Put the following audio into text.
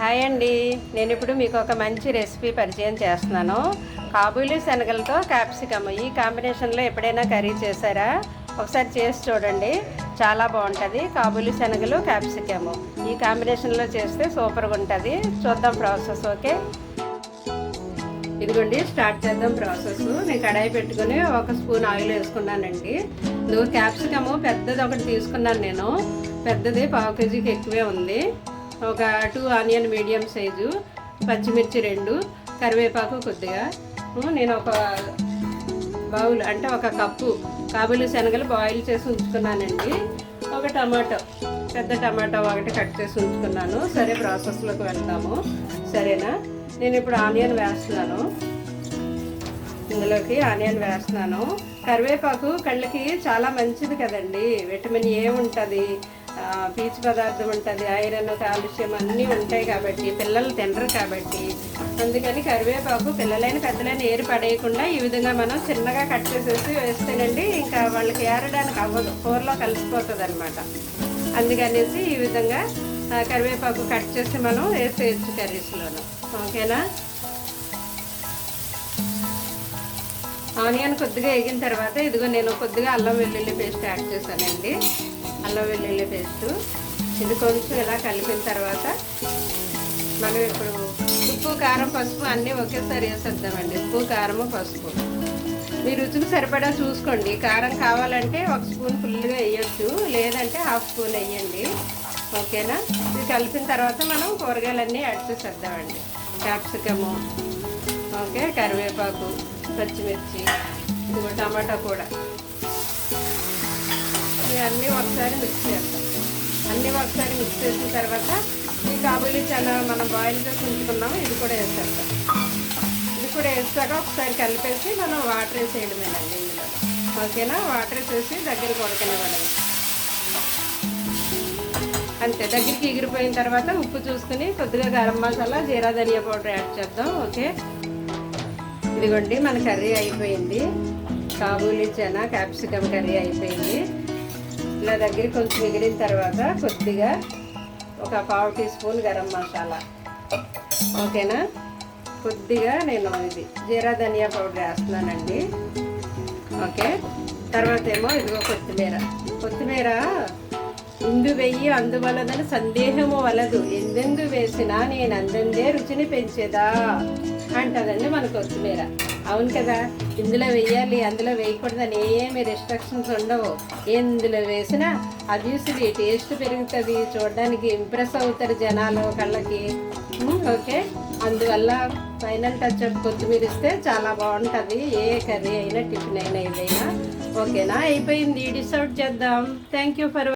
Hi అండి. నేను ఇప్పుడు మీకు ఒక మంచి రెసిపీ పరిచయం చేస్తున్నాను. కాబూలీ శనగలతో క్యాప్సికమ్. ఈ కాంబినేషన్లో ఎప్పుడైనా కర్రీ చేశారా? ఒకసారి చేసి చూడండి. చాలా బాగుంటుంది. కాబూలీ శనగలు క్యాప్సికమ్. ఈ కాంబినేషన్లో చేస్తే సూపర్గా ఉంటుంది. చూద్దాం ప్రాసెస్ ఓకే? ఇదిగోండి స్టార్ట్ చేద్దాం ప్రాసెస్. నేను కడాయి పెట్టుకుని ఒక స్పూన్ ఆయిల్ వేసుకున్నానండి. నువ్వు క్యాప్సికమ్ పెద్దది ఒకటి తీసుకున్నాను నేను. పెద్దది పావు కేజీకి ఎక్కువే ఉంది. ఒక టూ ఆనియన్ మీడియం సైజు పచ్చిమిర్చి రెండు కరివేపాకు కొద్దిగా. నేను ఒక బౌల్ అంటే ఒక కప్పు కాబులి శనగలు బాయిల్ చేసి ఉంచుకున్నానండి. ఒక టమాటో పెద్ద టమాటో ఒకటి కట్ చేసి ఉంచుకున్నాను. సరే ప్రాసెస్లోకి వెళ్తాము సరేనా? నేను ఇప్పుడు ఆనియన్ వేస్తున్నాను. ఇందులోకి ఆనియన్ వేస్తున్నాను. కరివేపాకు కళ్ళకి చాలా మంచిది కదండి. విటమిన్ ఏ ఉంటుంది పీచు పదార్థం ఉంటుంది ఐరన్ కాలుష్యం అన్నీ ఉంటాయి కాబట్టి పిల్లలు తినరు కాబట్టి. అందుకని కరివేపాకు పిల్లలైన పెద్దలైన ఏరి పడేయకుండా ఈ విధంగా మనం చిన్నగా కట్ చేసేసి వేస్తేనండి ఇంకా వాళ్ళకి ఏరడానికి అవ్వదు కూరలో కలిసిపోతుంది అనమాట అందుకనేసి ఈ విధంగా కరివేపాకు కట్ చేసి మనం వేసేయచ్చు కర్రీస్లోనూ. ఓకేనా? ఆనియన్ కొద్దిగా వేగిన తర్వాత ఇదిగో నేను కొద్దిగా అల్లం వెల్లుల్లి పేస్ట్ యాడ్ చేశానండి. అల్లం వెల్లుల్లి పేస్ట్. ఇది కొంచెం ఇలా కలిపిన తర్వాత మనం ఇప్పుడు ఉప్పు కారం పసుపు అన్నీ ఒకేసారి వేసేద్దామండి. ఉప్పు కారము పసుపు. మీ రుచికి సరిపడా చూసుకోండి. కారం కావాలంటే ఒక స్పూన్ ఫుల్గా వేయొచ్చు. లేదంటే హాఫ్ స్పూన్ వేయండి. ఓకేనా? ఇది కలిపిన తర్వాత మనం కూరగాయలన్నీ యాడ్ చేసేద్దామండి. క్యాప్సికము ఓకే కరివేపాకు పచ్చిమిర్చి ఇదిగో టమాటా కూడా. ఇవన్నీ ఒకసారి మిక్స్ చేస్తాం అన్నీ ఒకసారి మిక్స్ చేసిన తర్వాత ఈ కాబూలీ చాలా మనం బాయిల్ చేసి ఉంచుకున్నాము ఇది కూడా వేసేస్తాం ఇది కూడా వేసాక ఒకసారి కలిపేసి మనం వాటర్ వేసేయడమేనండి ఇందులో. ఓకేనా? వాటర్ వేసేసి దగ్గర కొడకనివ్వడం అంతే దగ్గరికి ఎగిరిపోయిన తర్వాత ఉప్పు చూసుకుని కొద్దిగా గరం మసాలా జీరా ధనియా పౌడర్ యాడ్ చేద్దాం ఓకే? ఇదిగోండి మన కర్రీ అయిపోయింది. కాబూలి చనా క్యాప్సికమ్ కర్రీ అయిపోయింది. ఇలా దగ్గర కొంచెం మిగిలిన తర్వాత కొద్దిగా ఒక పావు టీ స్పూన్ గరం మసాలా. ఓకేనా? కొద్దిగా నేను ఇది జీరా ధనియా పౌడర్ వేస్తున్నానండి. ఓకే? తర్వాత ఏమో ఇదిగో కొత్తిమీర. కొత్తిమీర ముందు వెయ్యి అందువలదని సందేహము వలదు. ఎందెందు వేసినా నేను అందందే రుచిని పెంచేదా? అంటదండి మన కొత్తిమీర. అవును కదా? ఇందులో వేయాలి అందులో వేయకూడదని ఏమి రెస్ట్రిక్షన్స్ ఉండవు. ఎందులో వేసినా అబ్వియస్లీ టేస్ట్ పెరుగుతుంది. చూడడానికి ఇంప్రెస్ అవుతారు జనాలు కళ్ళకి. ఓకే? అందువల్ల ఫైనల్ టచ్ అప్ కొత్తిమీర ఇస్తే చాలా బాగుంటుంది. ఏ కర్రీ అయినా టిఫిన్ అయినా ఏదైనా. ఓకేనా? అయిపోయింది. డిసౌట్ చేద్దాం. Thank you for